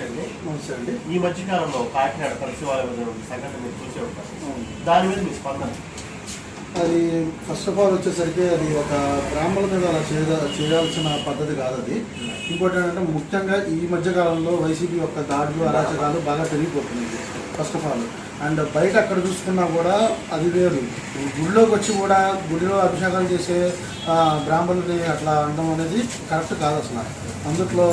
నమస్తే అండి నమస్తే అండి ఈ మధ్య కాలంలో కాకినాడ పరిశీలన సంఘటన మీరు చూసే ఉంటారు. దాని మీద మీ స్పందన? అది ఫస్ట్ ఆఫ్ ఆల్ వచ్చేసరికి అది ఒక బ్రాహ్మణుల మీద అలా చేయ చేయాల్సిన పద్ధతి కాదు అది. ఇంకోటి ఏంటంటే ముఖ్యంగా ఈ మధ్య కాలంలో వైసీపీ యొక్క దాడులు అరాచకాలు బాగా పెరిగిపోతున్నాయి. ఫస్ట్ ఆఫ్ ఆల్ అండ్ బయట అక్కడ చూసుకున్నా కూడా అది వేరు. గుడిలోకి వచ్చి కూడా గుడిలో అభిషేకాలు చేసే ఆ, బ్రాహ్మణుల్ని అట్లా అనడం అనేది కరెక్ట్ కాదు అసలు. అందుట్లో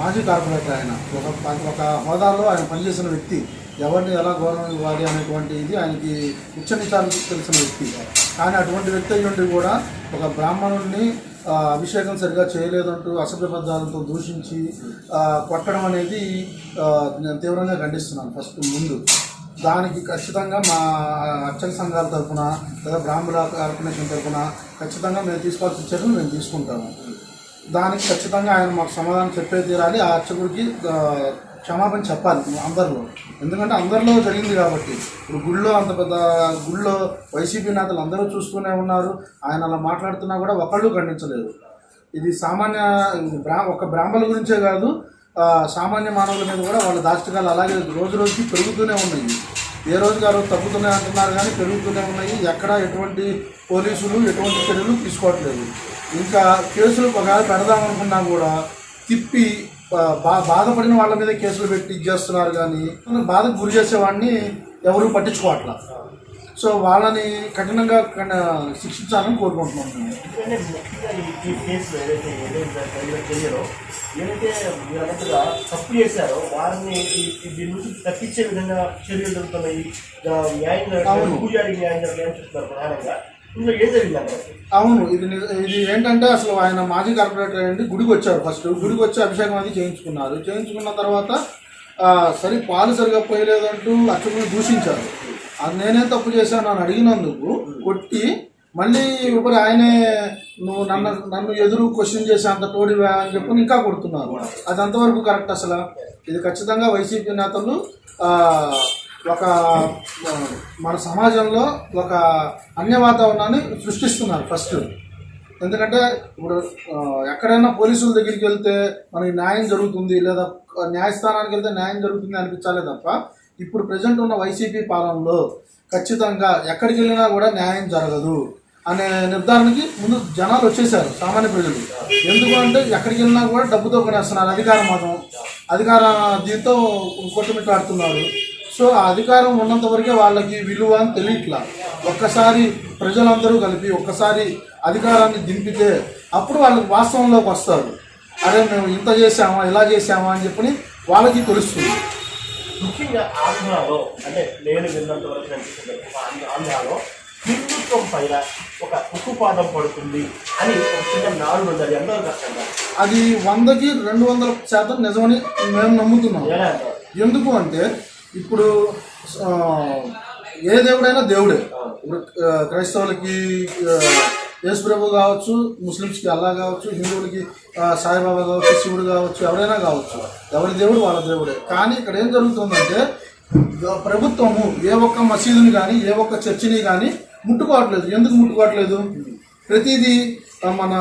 మాజీ కార్పొరేటర్ ఆయన. ఒక ఒక హోదాలో ఆయన పనిచేసిన వ్యక్తి. ఎవరిని ఎలా గౌరవం ఇవ్వాలి అనేటువంటి ఇది ఆయనకి ఉచ్చనిచాలు తెలిసిన వ్యక్తి. కానీ అటువంటి వ్యక్తి అయ్యుండి కూడా ఒక బ్రాహ్మణుడిని అభిషేకం సరిగా చేయలేదంటూ అసభ్యబద్ధాలతో దూషించి కొట్టడం అనేది నేను తీవ్రంగా ఖండిస్తున్నాను ఫస్ట్ ముందు. దానికి ఖచ్చితంగా మా అర్చక సంఘాల తరఫున లేదా బ్రాహ్మణ కార్పొరేషన్ తరఫున ఖచ్చితంగా మేము తీసుకోవాల్సిన చర్యలు మేము తీసుకుంటాము. దానికి ఖచ్చితంగా ఆయన మాకు సమాధానం చెప్పే తీరాలి. ఆ అర్చకుడికి క్షమాపణ చెప్పాలి అందరిలో. ఎందుకంటే అందరిలో జరిగింది కాబట్టి. ఇప్పుడు గుళ్ళో అంత పెద్ద గుళ్ళో వైసీపీ నేతలు అందరూ చూస్తూనే ఉన్నారు. ఆయన అలా మాట్లాడుతున్నా కూడా ఒకళ్ళు ఖండించలేదు. ఇది సామాన్య బ్రా ఒక బ్రాహ్మణుల గురించే కాదు సామాన్య మానవుల మీద కూడా వాళ్ళ దాష్టికాలు అలాగే రోజు రోజుకి పెరుగుతూనే ఉన్నాయి. ఏ రోజు గారు తగ్గుతున్నాయి అంటున్నారు కానీ పెరుగుతూనే ఉన్నాయి. ఎక్కడ ఎటువంటి పోలీసులు ఎటువంటి చర్యలు తీసుకోవట్లేదు. ఇంకా కేసులు ఒకవేళ పెడదామనుకున్నా కూడా తిప్పి బా బాధపడిన వాళ్ళ మీద కేసులు పెట్టి ఇచ్చేస్తున్నారు కానీ బాధకు గురి చేసేవాడిని ఎవరు పట్టించుకోవట్లా. సో వాళ్ళని కఠినంగా శిక్షించాలని కోరుకుంటున్నాం ఏదైతే మీరు అన్నట్టుగా తప్పు చేశారో వారిని దీని నుంచి తప్పించే విధంగా చర్యలు జరుగుతున్నాయి. న్యాయం. పూజారికి న్యాయం జరగలేదని చెప్తున్నారు ప్రధానంగా. ఇందులో ఏం అవును ఇది ఇది ఏంటంటే అసలు ఆయన మాజీ కార్పొరేటర్ అండి గుడికి వచ్చారు ఫస్ట్. గుడికి వచ్చి అభిషేకం అది చేయించుకున్నారు. చేయించుకున్న తర్వాత సరే పాలు సరిగా పోయలేదంటూ అర్చకుని దూషించారు. అది నేనేం తప్పు చేశాను అని అడిగినందుకు కొట్టి మళ్ళీ ఇప్పుడు ఆయనే నువ్వు నన్ను నన్ను ఎదురు క్వశ్చన్ చేసే అంత తోడివా అని చెప్పి ఇంకా కొడుతున్నారు. అది అంతవరకు కరెక్ట్ అసలు? ఇది ఖచ్చితంగా వైసీపీ నేతలు ఒక మన సమాజంలో ఒక అన్య వాతావరణాన్ని సృష్టిస్తున్నారు ఫస్ట్ ఎందుకంటే ఇప్పుడు ఎక్కడైనా పోలీసుల దగ్గరికి వెళ్తే మనకి న్యాయం జరుగుతుంది లేదా న్యాయస్థానానికి వెళ్తే న్యాయం జరుగుతుంది అనిపించాలే తప్ప ఇప్పుడు ప్రజెంట్ ఉన్న వైసీపీ పాలనలో ఖచ్చితంగా ఎక్కడికి వెళ్ళినా కూడా న్యాయం జరగదు. అనే నిర్ధారణకి ముందు జనాలు వచ్చేసారు సామాన్య ప్రజలు. ఎందుకు అంటే ఎక్కడికి వెళ్ళినా కూడా డబ్బుతో కొనేస్తున్నారు అధికారం మాత్రం. అధికార దీంతో కొట్టుమిట్టాడుతున్నారు. సో ఆ అధికారం ఉన్నంత వరకే వాళ్ళకి విలువ అని తెలియట్లా. ఒక్కసారి ప్రజలందరూ కలిపి ఒక్కసారి అధికారాన్ని దింపితే అప్పుడు వాళ్ళకి వాస్తవంలోకి వస్తారు. అరే మేము ఇంత చేసామా ఇలా చేసామా అని చెప్పని వాళ్ళకి తెలుస్తుంది. ముఖ్యంగా ఆంధ్రాలో అంటే నేను విన్నంత వరకు ఆంధ్రాలో హిందుత్వం పైన ఒక ఉక్కుపాదం పడుతుంది అని ఒక చిన్న నాడు ఉంది అది ఎంతో కష్టంగా అది వందకి రెండు వందల శాతం నిజమని మేము నమ్ముతున్నాం. ఎలా? అంటారు ఎందుకు అంటే ఇప్పుడు ఆ, ఏ దేవుడైనా దేవుడే. ఇప్పుడు ఆ, క్రైస్తవులకి ఆ, యేసు ప్రభు కావచ్చు ముస్లిమ్స్కి అల్లా కావచ్చు హిందువులకి ఆ, సాయిబాబా కావచ్చు శివుడు కావచ్చు ఎవరైనా కావచ్చు. ఎవరి దేవుడు వాళ్ళ దేవుడే. కానీ ఇక్కడ ఏం జరుగుతుందంటే ప్రభుత్వము ఏ ఒక్క మసీదుని కానీ ఏ ఒక్క చర్చిని కానీ ముట్టుకోవట్లేదు. ఎందుకు ముట్టుకోవట్లేదు? ప్రతిదీ మన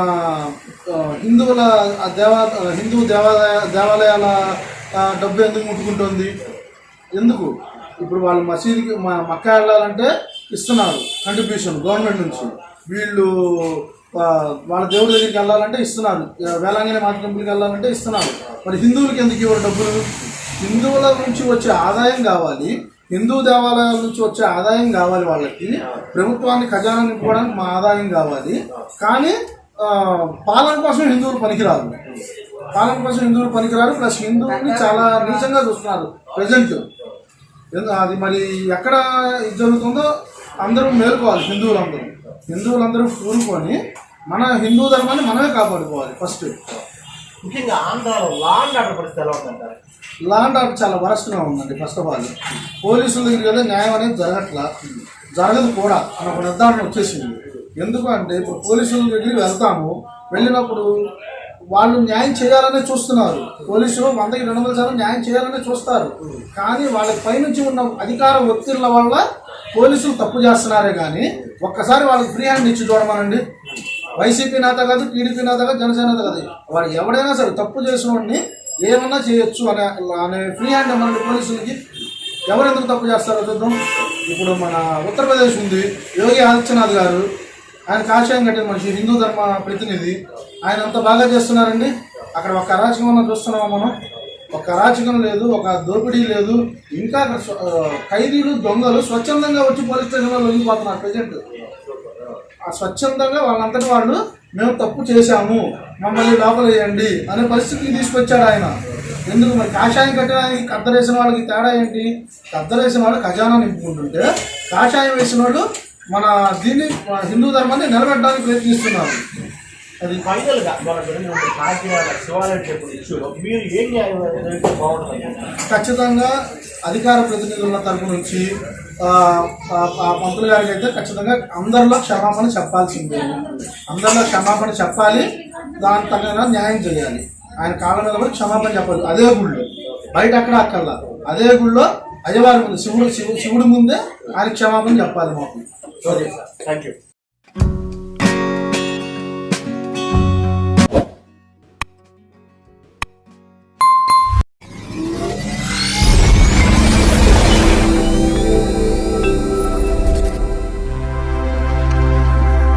హిందువుల దేవా హిందూ దేవాలయ దేవాలయాల డబ్బు ఎందుకు ముట్టుకుంటుంది? ఎందుకు? ఇప్పుడు వాళ్ళు మసీదుకి మా మక్క వెళ్ళాలంటే ఇస్తున్నారు కంట్రిబ్యూషన్ గవర్నమెంట్ నుంచి. వీళ్ళు వాళ్ళ దేవుడి దగ్గరికి వెళ్ళాలంటే ఇస్తున్నారు. ఆ, వేలాంగిని మాత టెంపుల్కి వెళ్ళాలంటే ఇస్తున్నారు. మరి హిందువులకి ఎందుకు ఇవ్వరు డబ్బులు? హిందువుల నుంచి వచ్చే ఆదాయం కావాలి. హిందూ దేవాలయాల నుంచి వచ్చే ఆదాయం కావాలి వాళ్ళకి. ప్రభుత్వాన్ని ఖజానా నింపుకోవడానికి మా ఆదాయం కావాలి. కానీ పాలన కోసం హిందువులు పనికిరారు. పాలన కోసం హిందువులు పనికిరారు. ప్లస్ హిందువుల్ని చాలా నీచంగా చూస్తున్నారు ప్రజెంట్. అది మరి ఎక్కడ ఇది జరుగుతుందో అందరూ మేలుకోవాలి హిందువులందరూ. హిందువులందరూ కూరుకొని మన హిందూ ధర్మాన్ని మనమే కాపాడుకోవాలి ఫస్ట్. ముఖ్యంగా ఆంధ్రాలో లాండ్ ఆర్డర్ పరిస్థితి ఎలా ఉందంటారు? లాండ్ ఆర్డర్ చాలా వరస్ట్గా ఉందండి ఫస్ట్ ఆఫ్ ఆల్ పోలీసుల దగ్గరికి వెళ్తే న్యాయం అనేది జరగట్లా? జరగదు కూడా అని ఒక నిర్ధారణ వచ్చేసింది. ఎందుకంటే ఇప్పుడు పోలీసుల దగ్గరికి వెళ్తాము వెళ్ళినప్పుడు వాళ్ళు న్యాయం చేయాలనే చూస్తున్నారు. పోలీసులు వందకి రెండు వందల శాతం న్యాయం చేయాలనే చూస్తారు. కానీ వాళ్ళకి పైనుంచి ఉన్న అధికార ఒత్తిళ్ళ వల్ల పోలీసులు తప్పు చేస్తున్నారే కానీ ఒక్కసారి వాళ్ళకి ఫ్రీ హ్యాండ్ ఇచ్చి చూడమనండి. వైసీపీ నేత కాదు టీడీపీ నేత కాదు జనసేన నేత కాదు. వాడు ఎవడైనా సరే తప్పు చేసిన వాడిని ఏమన్నా చేయొచ్చు అనే అనే ఫ్రీ హ్యాండ్ మన పోలీసులకి ఎవరు ఎందుకు తప్పు చేస్తారో చూద్దాం. ఇప్పుడు మన ఉత్తరప్రదేశ్ ఉంది. యోగి ఆదిత్యనాథ్ గారు ఆయన కాషాయం కట్టిన మనిషి హిందూ ధర్మ ప్రతినిధి. ఆయన అంత బాగా చేస్తున్నారండి. అక్కడ ఒక అరాచకం చూస్తున్నాము మనం? ఒక అరాచకం లేదు ఒక దోపిడీ లేదు. ఇంకా అక్కడ ఖైదీలు దొంగలు స్వచ్ఛందంగా వచ్చి పోలీస్ స్టేషన్లో లొంగిపోతున్నారు ప్రజెంట్. స్వచ్ఛందంగా వాళ్ళంతటి వాళ్ళు మేము తప్పు చేశాము మమ్మల్ని లోపలేయండి అనే పరిస్థితికి తీసుకొచ్చాడు ఆయన. ఎందుకు మరి కాషాయం కట్టడానికి కద్దరేసిన వాళ్ళకి తేడా ఏంటి? కద్దరేసిన వాళ్ళు ఖజానా నింపుకుంటుంటే కాషాయం వేసిన వాళ్ళు మన దీన్ని హిందూ ధర్మాన్ని నిలబెట్టడానికి ప్రయత్నిస్తున్నారు. అది ఫైనల్గా మన జరిగిన కాకినాడ శివాలయం టెంపుల్ ఇష్యూలో మీరు ఏం న్యాయం ఎదురైతే బాగుంటుంది. ఖచ్చితంగా అధికార ప్రతినిధుల తరపు నుంచి పంతులు గారికి అయితే ఖచ్చితంగా అందరిలో క్షమాపణ చెప్పాల్సిందే. అందరిలో క్షమాపణ చెప్పాలి దాని తగిన న్యాయం చేయాలి. ఆయన కాళ్ళ మీద కూడా క్షమాపణ చెప్పాలి. అదే గుళ్ళో. బయట అక్కడ అక్కర్లా. అదే గుళ్ళో అయ్యవారి ముందు శివుడు శివు శివుడి ముందే ఆయన క్షమాపణ చెప్పాలి మాకు. Thank you